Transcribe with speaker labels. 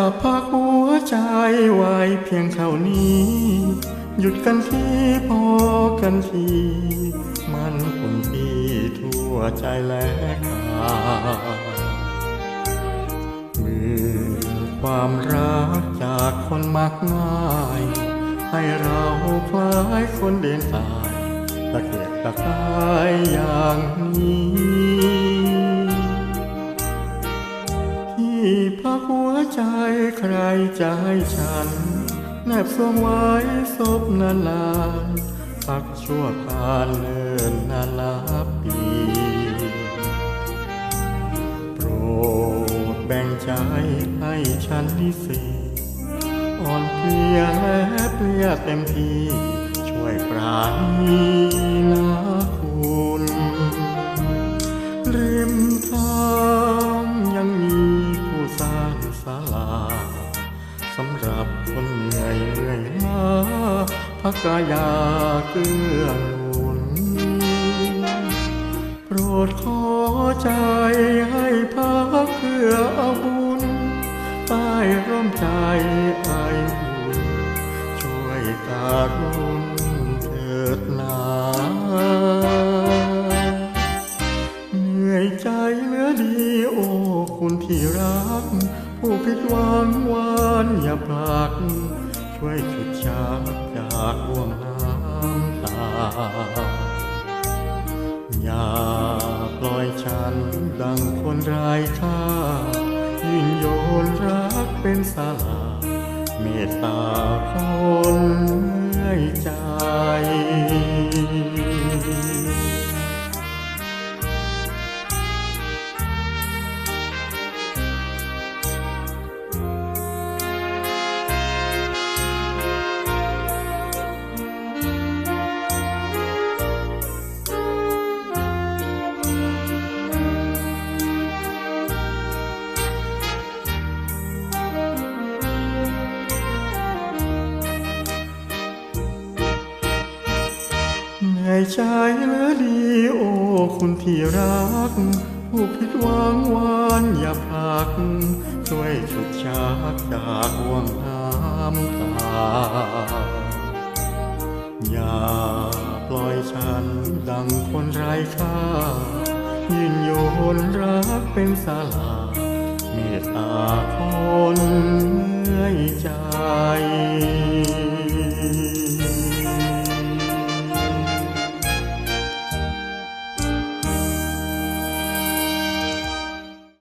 Speaker 1: จะพักหัวใจไว้เพียงเท่านี้ หยุดกันที่พอกันทีมันคนที่ทั่วใจและกายเมื่อความรักจากคนมากง่าย ให้เราคล้ายคนเดินตายตะเกียกตะกายอย่างนี้ ใจใครจะให้ฉัน แนบสวงไว้ศพนานานๆพักชั่วการเนินนานนับปีโปรดแบ่งใจให้ฉันนิสิตอ่อนเพลียและเปลียเต็มทีช่วยปราณีนะ สำหรับคนเหนื่อยเหนื่อยล้าพักกายาเกื้อหนุนโปรดขอใจให้พักเพื่อเอาบุญใต้ร่มใจไอบุญช่วยการุณเถิดนาเหนื่อยใจเหลือดีโอ้คุณที่รัก ผู้ผิดหวังหวานอย่าพลักช่วยฉุดชักจากห่วงน้ำตา อย่าปล่อยฉันดังคนไร้ค่ายิ่งโยนรักเป็นสาลาเมตตาคนเมื่อยใจ ใจเหลือดีโอ้คุณที่รัก ผู้ผิดหวังหวานอย่าพัก ช่วยฉุดชักจากห่วงน้ำตา อย่าปล่อยฉันดังคนไร้ค่ายิ่งโยนรักเป็นสาลา เมตตาคนเมื่อยใจ